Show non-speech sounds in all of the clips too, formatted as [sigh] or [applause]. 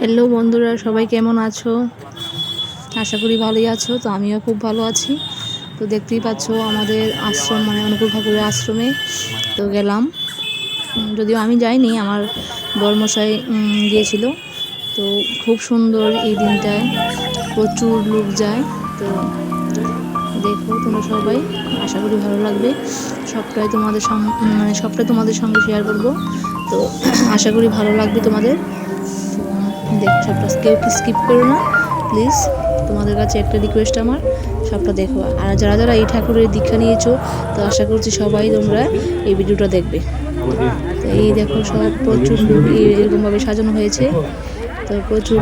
Hello বন্ধুরা, সবাই কেমন আছো? আশা করি ভালোই আছো, তো আমিও খুব ভালো আছি। তো দেখতেই পাচ্ছ আমাদের আশ্রম মানে অনুকূল ঠাকুরের আশ্রমে তো গেলাম। যদিও আমি যাইনি, আমার বর্মশাই গিয়েছিল। তো খুব সুন্দর এই দিনটায়, প্রচুর লোক যায়। তো দেখো তোমরা সবাই, আশা করি ভালো লাগবে। সবটাই তোমাদের সঙ্গে মানে সবটাই তোমাদের সঙ্গে শেয়ার করব। তো [clears throat] আশা করি ভালো লাগবে তোমাদের। দেখ সবটা কেউ স্কিপ করো না প্লিজ তোমাদের কাছে একটা রিকোয়েস্ট আমার, সবটা দেখো। আর যারা যারা এই ঠাকুরের দীক্ষা নিয়েছো, তো আশা করছি সবাই তোমরা এই ভিডিওটা দেখবে। তো এই দেখো, সব প্রচুর এরকমভাবে সাজানো হয়েছে। তো প্রচুর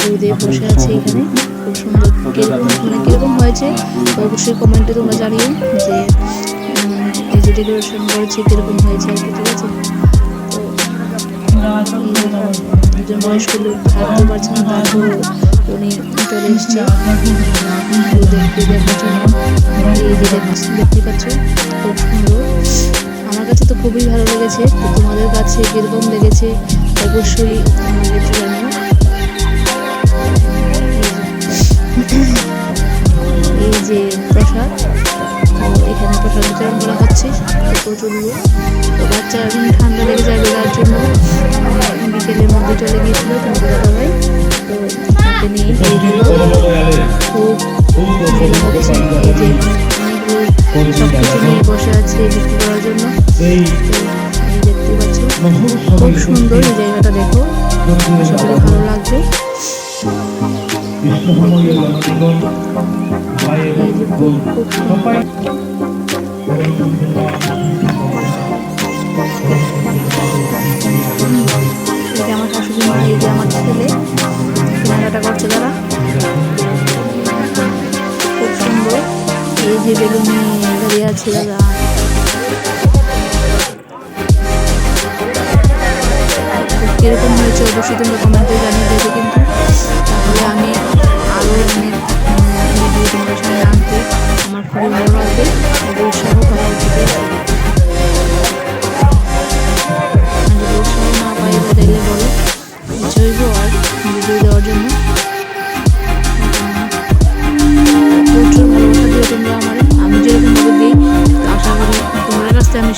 বৌদি বসে আছে এখানে। খুব সুন্দর মানে কীরকম হয়েছে, তো অবশ্যই কমেন্টে তোমরা জানিও যে যে ডেকোরেশন করেছে, কীরকম হয়েছে আর কি, ঠিক আছে? একজন বয়স্ক লোক হাঁটতে পারছে না তারপর উনি চলে এসছে। জন্য দেখতে পাচ্ছ, খুব সুন্দর। আমার কাছে তো খুবই ভালো লেগেছে। তোমাদের কাছে কীরকম লেগেছে? অবশ্যই একটু জানিও। বিতরণ করা হচ্ছে তো প্রচুর তো বাচ্চা এখন ঠান্ডা লেগে যাবে তার জন্য। বিকেলের মধ্যে চলে গিয়েছিল দাদাভাই তো তাকে নিয়ে খুব সব কিছু নিয়ে বসে আছে বিক্রি করার জন্য। দেখতে পাচ্ছ খুব সুন্দর এই জায়গাটা দেখো। আশা ভালো লাগবে। খুব সুন্দর। আমার শাশুড়ি মা, এই যে আমার ছেলে কেনাকাটা করছে তারা। খুব সুন্দর। এই যে বেলুন দাঁড়িয়ে আছে দাদা। কীরকম হয়েছে অবশ্যই তোমরা কমেন্টে জানিয়ে দেবে কিন্তু। তাহলে আমি আরও অনেক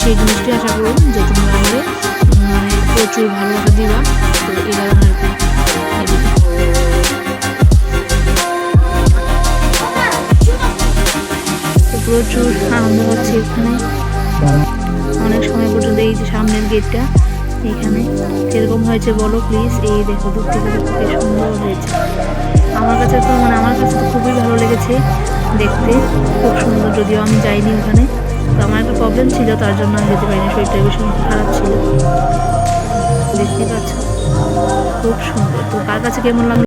সেই জিনিসটি আশা করব, যে তোমরা মানে প্রচুর ভালোবাসা দিবা, তো এই আর কি প্রচুর আনন্দ হচ্ছে এখানে। অনেক সময় পর্যন্ত এই যে সামনের গেটটা এখানে। কীরকম হয়েছে বলো প্লিজ এই দেখো দূর থেকে দেখতে কি সুন্দর হয়েছে। আমার কাছে তো মানে আমার কাছে তো খুবই ভালো লেগেছে দেখতে। খুব সুন্দর, যদিও আমি যাইনি ওখানে। তো আমার একটা প্রবলেম ছিল, তার জন্য আমি যেতে পারিনি। শরীরটা ভীষণ খারাপ ছিল। দেখতে পাচ্ছ, খুব সুন্দর। তো কার কাছে কেমন লাগল